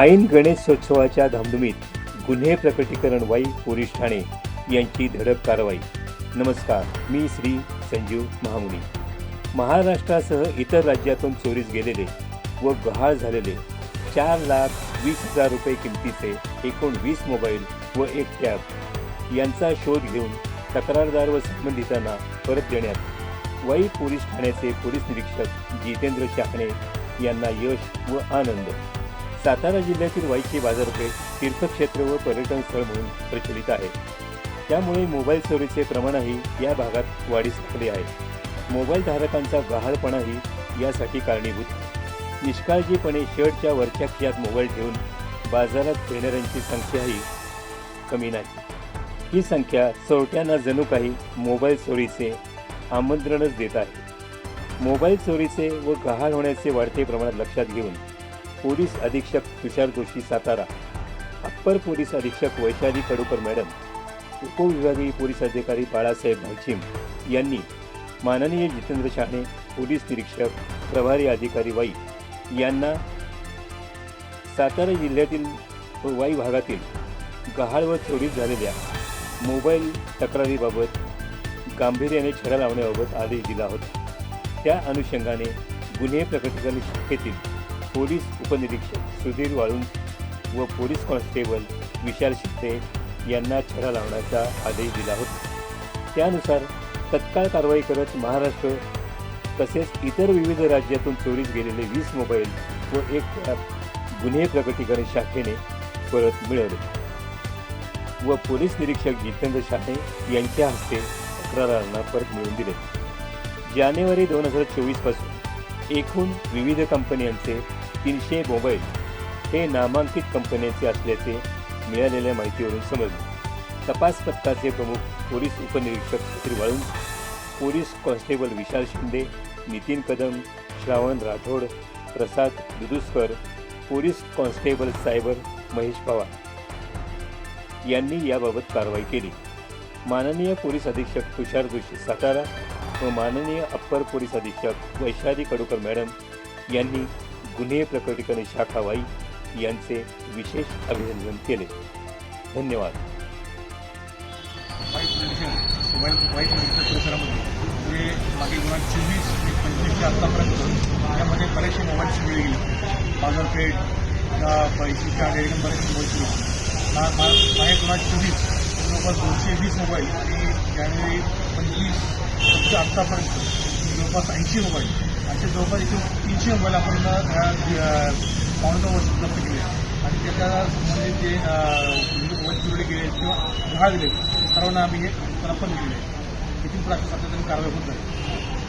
ऐन गणेशोत्सवाच्या धामधुमीत गुन्हे प्रकटीकरण वाई पोलीस ठाणे यांची धडक कारवाई. नमस्कार मी श्री संजीव महामुनी. महाराष्ट्रासह इतर राज्यातून चोरीस गेलेले व गहाळ झालेले चार लाख वीस हजार रुपये किमतीचे एकूण वीस मोबाईल व एक टॅब यांचा शोध घेऊन तक्रारदार व संबंधितांना परत देण्यात वाई पोलीस ठाण्याचे पोलीस निरीक्षक जितेंद्र चाकणे यांना यश व आनंद. सातारा जिल्ह्यातील वाईची बाजारपेठ तीर्थक्षेत्र व पर्यटन स्थळ म्हणून प्रचलित आहे. त्यामुळे मोबाईल चोरीचे प्रमाणही या भागात वाढीस लागले आहे. मोबाईल धारकांचा गहाळपणाही यासाठी कारणीभूत. निष्काळजीपणे शर्टच्या वरच्या खियात मोबाईल ठेवून बाजारात फिरणाऱ्यांची संख्याही कमी नाही. ही संख्या चोरट्यांना जणू काही मोबाईल चोरीचे आमंत्रणच देत आहे. मोबाईल चोरीचे व गहाळ होण्याचे वाढते प्रमाणात लक्षात घेऊन पोलीस अधीक्षक तुषार जोशी सातारा अप्पर पोलीस अधीक्षक वैशाली कडूकर मॅडम उपविभागीय पोलीस अधिकारी बाळासाहेब भाईचिम यांनी माननीय जितेंद्र शहाणे पोलीस निरीक्षक प्रभारी अधिकारी वाई यांना सातारा जिल्ह्यातील व वाई भागातील गहाळ व चोरीस झालेल्या मोबाईल तक्रारीबाबत गांभीर्याने छडा लावण्याबाबत आदेश दिला होता. त्या अनुषंगाने गुन्हे प्रकटीकरण शाखेतील पोलीस उपनिरीक्षक सुधीर वाळुंज व पोलीस कॉन्स्टेबल विशाल शिंदे यांना छडा लावण्याचा आदेश दिला होता. त्यानुसार तत्काळ कारवाई करत महाराष्ट्र तसेच इतर विविध राज्यातून चोरीस गेलेले वीस मोबाईल व एक गुन्हे प्रकटीकरण शाखेने परत मिळवले. व पोलीस निरीक्षक जितेंद्र शाहे यांच्या हस्ते तक्रारांना परत मिळवून दिले. जानेवारी दोन हजार चोवीसपासून एकूण विविध कंपन्यांचे तीनशे मोबाईल हे नामांकित कंपन्यांचे असल्याचे मिळालेल्या माहितीवरून समजले. तपास पथकाचे प्रमुख पोलीस उपनिरीक्षक Shri Walun police constable Vishal Shinde Nitin Kadam Shravan Rathod Prasad Duduskar police constable cyber Mahesh Pawar यांनी याबाबत कारवाई केली. माननीय पोलीस अधीक्षक तुषार जोशी सातारा व माननीय अप्पर पोलीस अधीक्षक वैशाली कडूकर मॅडम यांनी गुन्हे प्रकटीकरण शाखा वाई यांचे विशेष अभिनंदन केले. धन्यवाद. वाईट म्हणजे वाईट वाईट मेडिकल परिसरामध्ये. म्हणजे जे मागील दोन हजार चोवीस ते पंचवीसच्या आत्तापर्यंत त्यामध्ये बरेचसे मोबाईल चोरी गेले. बाजारपेठ किंवा पैसेच्या गाडीनं बरेचसे मोबाईल चोरी मागे दोन हजार चोवीस जवळपास दोनशे वीस मोबाईल आणि जानेवारी पंचवीस आत्तापर्यंत जवळपास ऐंशी मोबाईल. असे जवळपास एकूण तीनशे मोबाईल आपण ह्या जप्त केले. आणि त्याच्या संबंधित जे मोबाईल म्हणजे चोरले गेले किंवा गहाळ दिले सर्वांना आम्ही हे पण केले इथून पुढे सातत्याने कारवाई होत आहे.